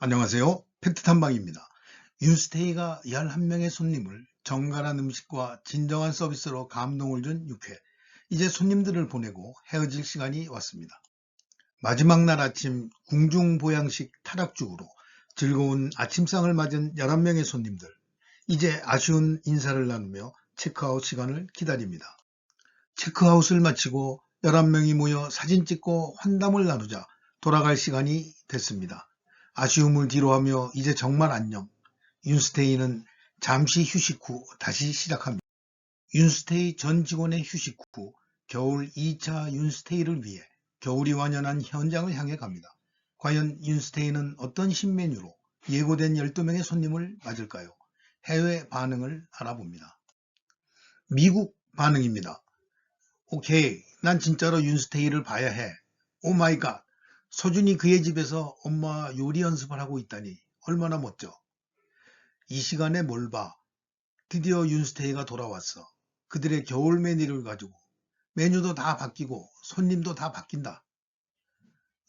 안녕하세요. 팩트탐방입니다. 윤스테이가 11명의 손님을 정갈한 음식과 진정한 서비스로 감동을 준 6회. 이제 손님들을 보내고 헤어질 시간이 왔습니다. 마지막 날 아침 궁중 보양식 타락죽으로 즐거운 아침상을 맞은 11명의 손님들. 이제 아쉬운 인사를 나누며 체크아웃 시간을 기다립니다. 체크아웃을 마치고 11명이 모여 사진 찍고 환담을 나누자 돌아갈 시간이 됐습니다. 아쉬움을 뒤로하며 이제 정말 안녕. 윤스테이는 잠시 휴식 후 다시 시작합니다. 윤스테이 전 직원의 휴식 후 겨울 2차 윤스테이를 위해 겨울이 완연한 현장을 향해 갑니다. 과연 윤스테이는 어떤 신메뉴로 예고된 12명의 손님을 맞을까요? 해외 반응을 알아봅니다. 미국 반응입니다. 오케이, 난 진짜로 윤스테이를 봐야 해. 오 마이 갓, 서준이 그의 집에서 엄마 요리 연습을 하고 있다니 얼마나 멋져. 이 시간에 뭘 봐. 드디어 윤스테이가 돌아왔어. 그들의 겨울 메뉴를 가지고 메뉴도 다 바뀌고 손님도 다 바뀐다.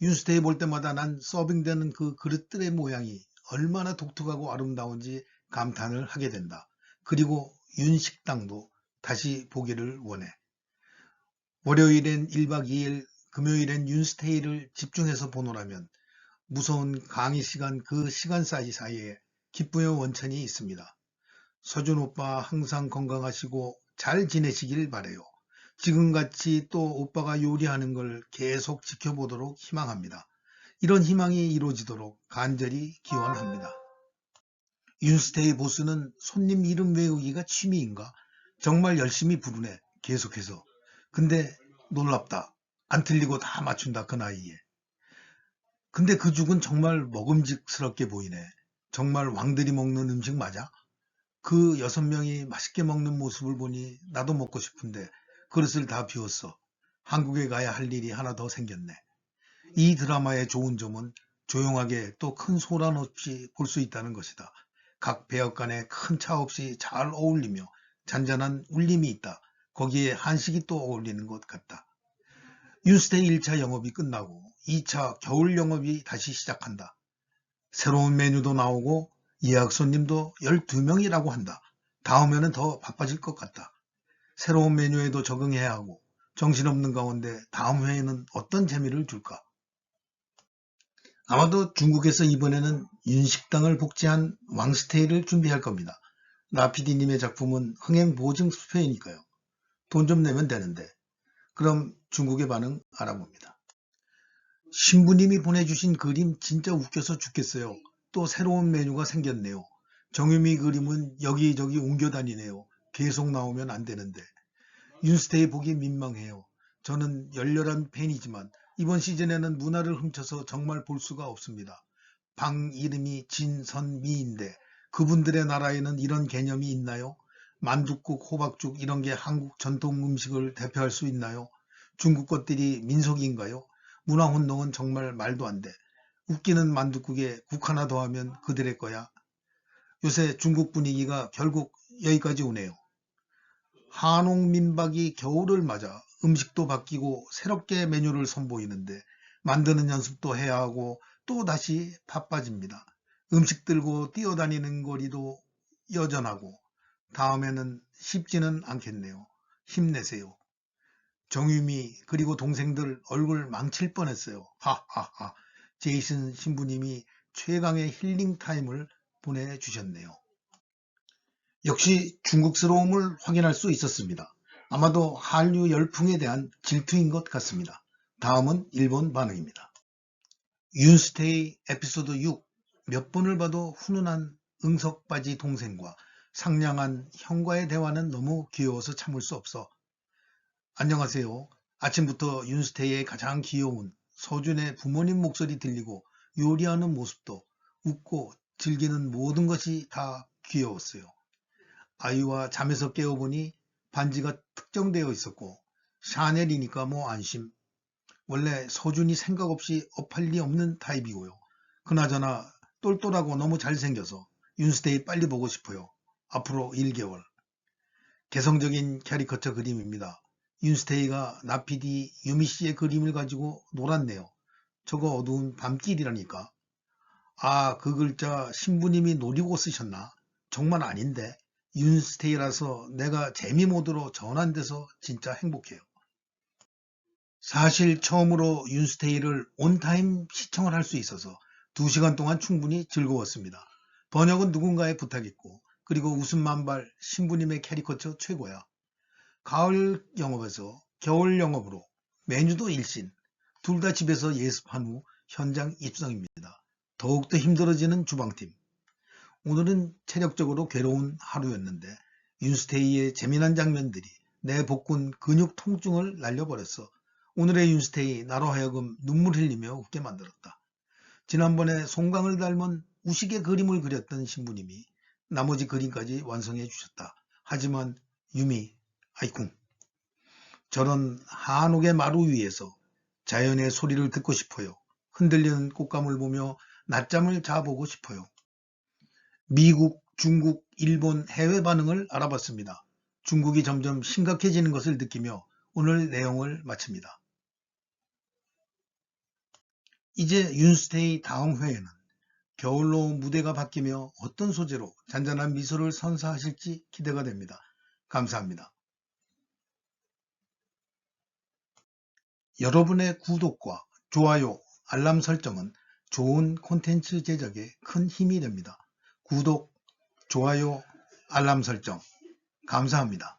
윤스테이 볼 때마다 난 서빙되는 그 그릇들의 모양이 얼마나 독특하고 아름다운지 감탄을 하게 된다. 그리고 윤식당도 다시 보기를 원해. 월요일엔 1박 2일, 금요일엔 윤스테이를 집중해서 보노라면 무서운 강의 시간 그 시간 사이 사이에 기쁨의 원천이 있습니다. 서준 오빠 항상 건강하시고 잘 지내시길 바래요. 지금같이 또 오빠가 요리하는 걸 계속 지켜보도록 희망합니다. 이런 희망이 이루어지도록 간절히 기원합니다. 윤스테이 보스는 손님 이름 외우기가 취미인가? 정말 열심히 부르네. 계속해서. 근데 놀랍다. 안 틀리고 다 맞춘다. 그 나이에. 근데 그 죽은 정말 먹음직스럽게 보이네. 정말 왕들이 먹는 음식 맞아? 그 여섯 명이 맛있게 먹는 모습을 보니 나도 먹고 싶은데 그릇을 다 비웠어. 한국에 가야 할 일이 하나 더 생겼네. 이 드라마의 좋은 점은 조용하게 또 큰 소란 없이 볼 수 있다는 것이다. 각 배역 간에 큰 차 없이 잘 어울리며 잔잔한 울림이 있다. 거기에 한식이 또 어울리는 것 같다. 윤스테이 1차 영업이 끝나고 2차 겨울 영업이 다시 시작한다. 새로운 메뉴도 나오고 예약 손님도 12명이라고 한다. 다음에는 더 바빠질 것 같다. 새로운 메뉴에도 적응해야 하고 정신없는 가운데 다음 회에는 어떤 재미를 줄까? 아마도 중국에서 이번에는 윤식당을 복제한 왕스테이를 준비할 겁니다. 나피디님의 작품은 흥행 보증 수표이니까요. 돈 좀 내면 되는데. 그럼 중국의 반응 알아봅니다. 신부님이 보내주신 그림 진짜 웃겨서 죽겠어요. 또 새로운 메뉴가 생겼네요. 정유미 그림은 여기저기 옮겨 다니네요. 계속 나오면 안 되는데. 윤스테이 보기 민망해요. 저는 열렬한 팬이지만 이번 시즌에는 문화를 훔쳐서 정말 볼 수가 없습니다. 방 이름이 진선미인데 그분들의 나라에는 이런 개념이 있나요? 만둣국, 호박죽 이런 게 한국 전통 음식을 대표할 수 있나요? 중국 것들이 민속인가요? 문화 혼동은 정말 말도 안 돼. 웃기는 만둣국에 국 하나 더하면 그들의 거야. 요새 중국 분위기가 결국 여기까지 오네요. 한옥 민박이 겨울을 맞아 음식도 바뀌고 새롭게 메뉴를 선보이는데 만드는 연습도 해야 하고 또 다시 바빠집니다. 음식 들고 뛰어다니는 거리도 여전하고 다음에는 쉽지는 않겠네요. 힘내세요. 정유미 그리고 동생들 얼굴 망칠 뻔했어요. 하하하. 제이슨 신부님이 최강의 힐링 타임을 보내주셨네요. 역시 중국스러움을 확인할 수 있었습니다. 아마도 한류 열풍에 대한 질투인 것 같습니다. 다음은 일본 반응입니다. 윤스테이 에피소드 6 몇 번을 봐도 훈훈한 응석바지 동생과 상냥한 형과의 대화는 너무 귀여워서 참을 수 없어. 안녕하세요. 아침부터 윤스테이의 가장 귀여운 서준의 부모님 목소리 들리고 요리하는 모습도 웃고 즐기는 모든 것이 다 귀여웠어요. 아이와 잠에서 깨어보니 반지가 특정되어 있었고 샤넬이니까 뭐 안심. 원래 서준이 생각 없이 업할 리 없는 타입이고요. 그나저나 똘똘하고 너무 잘생겨서 윤스테이 빨리 보고 싶어요. 앞으로 1개월. 개성적인 캐리커처 그림입니다. 윤스테이가 나피디 유미씨의 그림을 가지고 놀았네요. 저거 어두운 밤길이라니까. 아, 그 글자 신부님이 노리고 쓰셨나? 정말 아닌데. 윤스테이라서 내가 재미 모드로 전환돼서 진짜 행복해요. 사실 처음으로 윤스테이를 온타임 시청을 할 수 있어서 2시간 동안 충분히 즐거웠습니다. 번역은 누군가의 부탁있고 그리고 웃음 만발 신부님의 캐리커처 최고야. 가을 영업에서 겨울 영업으로 메뉴도 일신 둘 다 집에서 예습한 후 현장 입성입니다. 더욱더 힘들어지는 주방팀. 오늘은 체력적으로 괴로운 하루였는데 윤스테이의 재미난 장면들이 내 복근 근육 통증을 날려버렸어. 오늘의 윤스테이 나로 하여금 눈물 흘리며 웃게 만들었다. 지난번에 송강을 닮은 우식의 그림을 그렸던 신부님이 나머지 그림까지 완성해 주셨다. 하지만 유미, 아이쿵. 저런 한옥의 마루 위에서 자연의 소리를 듣고 싶어요. 흔들리는 꽃감을 보며 낮잠을 자보고 싶어요. 미국, 중국, 일본 해외 반응을 알아봤습니다. 중국이 점점 심각해지는 것을 느끼며 오늘 내용을 마칩니다. 이제 윤스테이 다음 회에는 겨울로 무대가 바뀌며 어떤 소재로 잔잔한 미소를 선사하실지 기대가 됩니다. 감사합니다. 여러분의 구독과 좋아요, 알람 설정은 좋은 콘텐츠 제작에 큰 힘이 됩니다. 구독, 좋아요, 알람 설정 감사합니다.